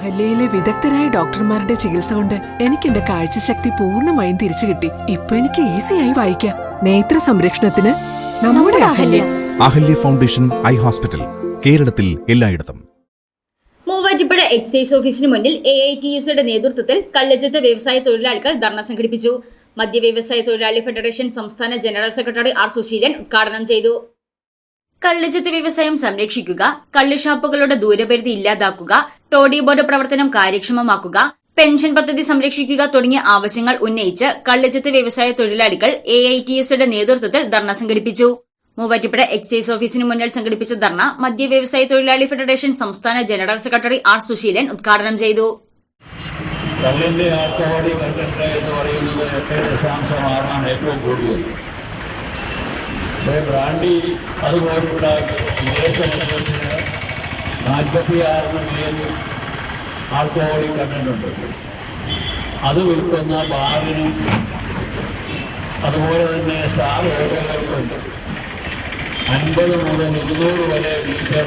അഹല്യയിലെ വിദഗ്ധരായ ഡോക്ടർമാരുടെ ചികിത്സ കൊണ്ട് എനിക്ക് എന്റെ കാഴ്ചശക്തി പൂർണമായും തിരിച്ചു കിട്ടി. ഇപ്പൊ എനിക്ക് ഈസിയായി വായിക്കാം. നേത്ര സംരക്ഷണത്തിന് നമ്മുടെ Ahalya. Ahalya. Foundation eye hospital കേരളത്തിൽ എല്ലായിടത്തും. മൂവാറ്റുപുഴ എക്സൈസ് ഓഫീസിന് മുന്നിൽ എ ഐ ടി യുസിയുടെ നേതൃത്വത്തിൽ കള്ളജത്ത് വ്യവസായ തൊഴിലാളികൾ ധർണ സംഘടിപ്പിച്ചു. മദ്യ വ്യവസായ തൊഴിലാളി ഫെഡറേഷൻ സംസ്ഥാന ജനറൽ സെക്രട്ടറി ആർ സുശീലൻ ഉദ്ഘാടനം ചെയ്തു. കള്ളുചത്ത് വ്യവസായം സംരക്ഷിക്കുക കള്ളുഷാപ്പുകളുടെ ദൂരപരിധി ഇല്ലാതാക്കുക ടോഡി ബോർഡ് പ്രവർത്തനം കാര്യക്ഷമമാക്കുക പെൻഷൻ പദ്ധതി സംരക്ഷിക്കുക തുടങ്ങിയ ആവശ്യങ്ങൾ ഉന്നയിച്ച് കള്ളിച്ചത്ത് വ്യവസായ തൊഴിലാളികൾ എ ഐ ടി എസുടെ നേതൃത്വത്തിൽ ധർണ സംഘടിപ്പിച്ചു. മൂവാറ്റുപുഴ എക്സൈസ് ഓഫീസിന് മുന്നിൽ സംഘടിപ്പിച്ച ധർണ മദ്യ വ്യവസായ തൊഴിലാളി ഫെഡറേഷൻ സംസ്ഥാന ജനറൽ സെക്രട്ടറി ആർ സുശീലൻ ഉദ്ഘാടനം ചെയ്തു. കള്ളിന്റെ ആൽക്കഹോളി കണ്ടന്റ് എന്ന് പറയുന്നത് എട്ട് ദശാംശം ആറാണ് ഏറ്റവും കൂടിയത്. ബ്രാൻഡി അതുപോലുള്ള നാൽപ്പത്തി ആറിന് മേൽ ആൽക്കഹോളിക് കണ്ടന്റ് അത് വിൽക്കുന്ന ബാറിനും അതുപോലെ തന്നെ സ്റ്റാർ ഹോട്ടലുകൾക്കുണ്ട് അൻപത് മുതൽ ഇരുന്നൂറ് വരെ മീറ്റർ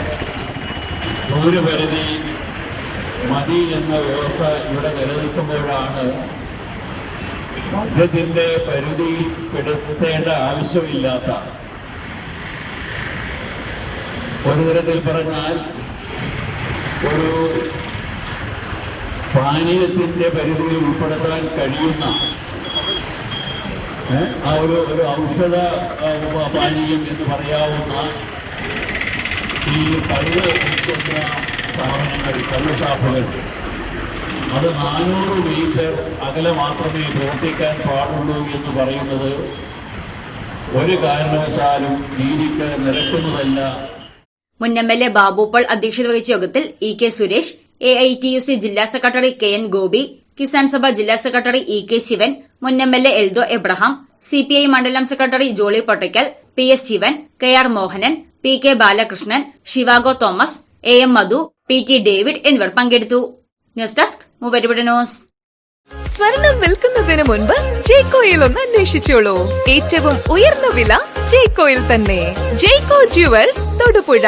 പരിധി മതി എന്ന വ്യവസ്ഥ ഇവിടെ നിലനിൽക്കുമ്പോഴാണ് മദ്യത്തിന്റെ പരിധി പെടുത്തേണ്ട ആവശ്യമില്ലാത്ത ഒരു തരത്തിൽ പറഞ്ഞാൽ ഒരു പാനീയത്തിന്റെ പരിധിയിൽ ഉൾപ്പെടുത്താൻ കഴിയുന്ന ആ ഒരു ഒരു ഔഷധ പാനീയം എന്ന് പറയാവുന്ന ഈ കള്ള് വിൽക്കുന്ന സ്ഥാപനങ്ങൾ കള്ള് അത് നാനൂറ് മീറ്റർ അകലെ മാത്രമേ പ്രവർത്തിക്കാൻ പാടുള്ളൂ എന്ന് പറയുന്നത് ഒരു കാരണവശാലും നീതിക്ക് നിരക്കുന്നതല്ല മുൻ എം എൽ എ ബാബുപോൾ അധ്യക്ഷത വഹിച്ച യോഗത്തിൽ E K Suresh A I T U C ജില്ലാ secretary K N Gopi Kisan Sabha ജില്ലാ സെക്രട്ടറി ഇ കെ ശിവൻ മുൻ M L A Eldho Abraham C P I മണ്ഡലം secretary Jolly Pottakkal P S Sivan K R Mohanan P K Balakrishnan Shivago Thomas A M Madhu P T David എന്നിവർ പങ്കെടുത്തു. News desk മുവരുവിടനോസ് സ്വർണം വിൽക്കുന്നതിന് മുൻപ് ജേക്കോയിൽ ഒന്ന് അന്വേഷിച്ചോളൂ. ഏറ്റവും ഉയർന്ന വില ജയ്കോയിൽ തന്നെ. ജയ്കോ ജുവൽസ് തൊടുപുഴ.